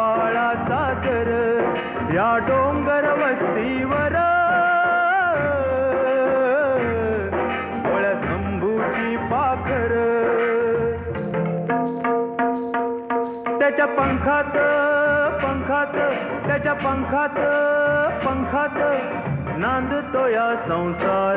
बाळा सागर या डोंगर वस्तीवर. संभूची पाखर. त्याच्या पंखात पंखात त्याच्या पंखात पंखात नांदतो या संसार.